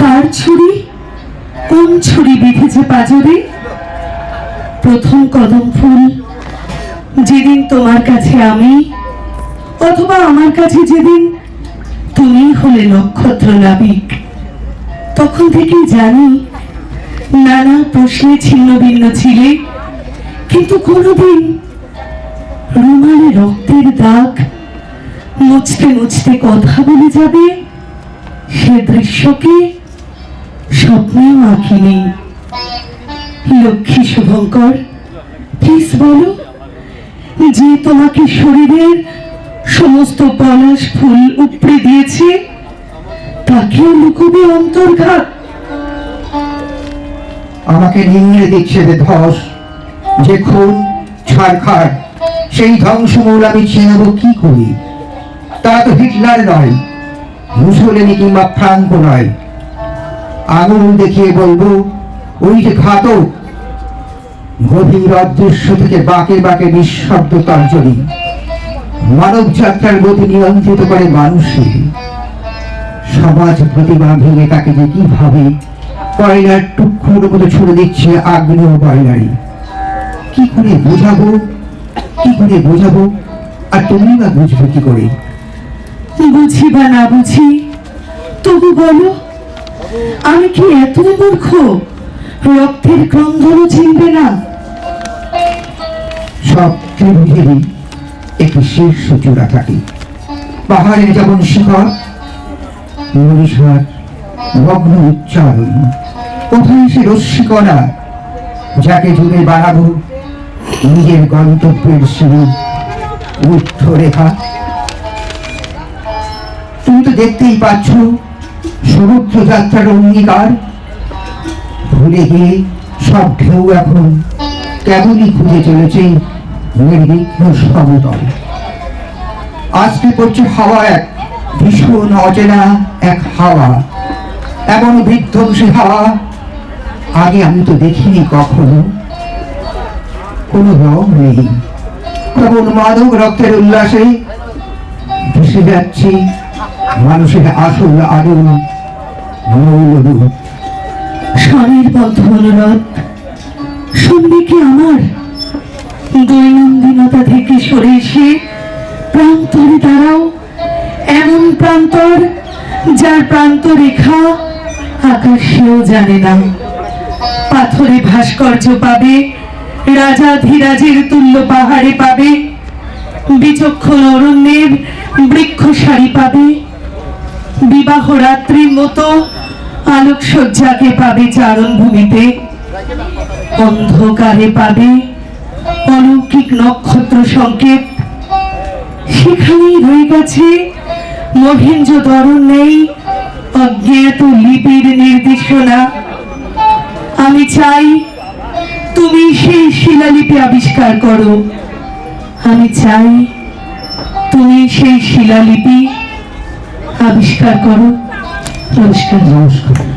কার ছুরি? কোন ছুরি বিঁধেছে পাজরে? প্রথম কদম ফুল। যেদিন তোমার কাছে আমি, অথবা আমার কাছে যেদিন তুমি হলে নক্ষত্র নাবিক। তখন থেকেই জানি, নানা প্রশ্নে ছিন্ন ভিন্ন ছিলে, কিন্তু কোনোদিন রুমালে রক্তের দাগ মুছতে মুছতে কথা বলে যাবে সে দৃশ্যকে স্বপ্নেও আঁকিনি লক্ষ্মী শুভঙ্কর প্লিজ বলো যে তোমাকে শরীরের সমস্ত পলাশ ফুল উপড়ে দিয়েছে, তাকেও লুকোবে অন্তর্ঘাত। আমাকে নিংড়ে দিচ্ছে যে ধস, যে খুন, ছাড়খাড়, সেই ধ্বংসমূল আমি চিনব কি করি? তা তো হিটলার নয় মুসলিনি কিংবা ফ্রাঙ্কো নয়। আঙুল দেখিয়ে বলব ওই যে ঘাতক গভীর অদৃশ্য থেকে বাঁকে বাঁকে নিঃশব্দ তর্জনী। মানব যাত্রার গতি নিয়ন্ত্রিত করে মানুষের সমাজ প্রতিভা ভেঙে তাকে যে কীভাবে কয়লার টুকরোর মতো ছুড়ে দিচ্ছে আগ্নেয় কয়লারি। কি করে বোঝাবো? কি করে বোঝাবো? আর তুমি বা বুঝবে কি করে? বুঝি বা না বুঝি, তবু বলো। আমি কি এত মূর্খ? রক্তের ক্রন্দনও চিনবে না। সব ত্রিভুজেরই একটি শীর্ষ চূড়া থাকে পাহাড়ের যেমন শিখর ভগ্ন উচ্চারণ। কোথায় সে রস্যিকণা যাকে জুড়ে বাড়াবো নিজের গন্তব্যের সিঁড়ি ঊর্ধ্ব রেখা। তুমি তো দেখতেই পাচ্ছ সমুদ্র যাত্রার অঙ্গীকার? ভুলে গিয়ে সব ঢেউ এখন কেমনই খুঁজে চলেছে নির্বিঘ্ন সমতল। আজকে পড়ছে হাওয়া এক, ভীষণ অচেনা এক হাওয়া। এমন বিধ্বংসী হাওয়া, আগে আমি তো দেখিনি কখনো। কোনো রং নেই। কেমন মাদক রক্তের উল্লাসে ভেসে যাচ্ছি মানুষের আসল আগুন মৌলরূপ স্বনির্বদ্ধ অনুরোধ শুনবে কি আমার? দৈনন্দিনতা থেকে সরে এসে প্রান্তরে দাঁড়াও। এমন প্রান্তর যার প্রান্ত রেখা আকাশেও জানে না। পাথরে ভাস্কর্য পাবে, রাজা ধীরাজের তুল্য পাহাড়ে পাবে। বিচক্ষণ অরণ্যের বৃক্ষ সারি পাবে বিবাহ রাত্রির মতো আলোকসজ্জাকে পাবে চারণ ভূমিতে অন্ধকারে পাবে অলৌকিক নক্ষত্র সংকেত। সেখানেই রয়ে গেছে মহেন্দ্র দরণ নেই, অজ্ঞাত লিপির নির্দেশনা। আমি চাই তুমি সেই শিলালিপি আবিষ্কার করো। আমি চাই সেই শিলালিপি আবিষ্কার করো। আবিষ্কার নমস্কার।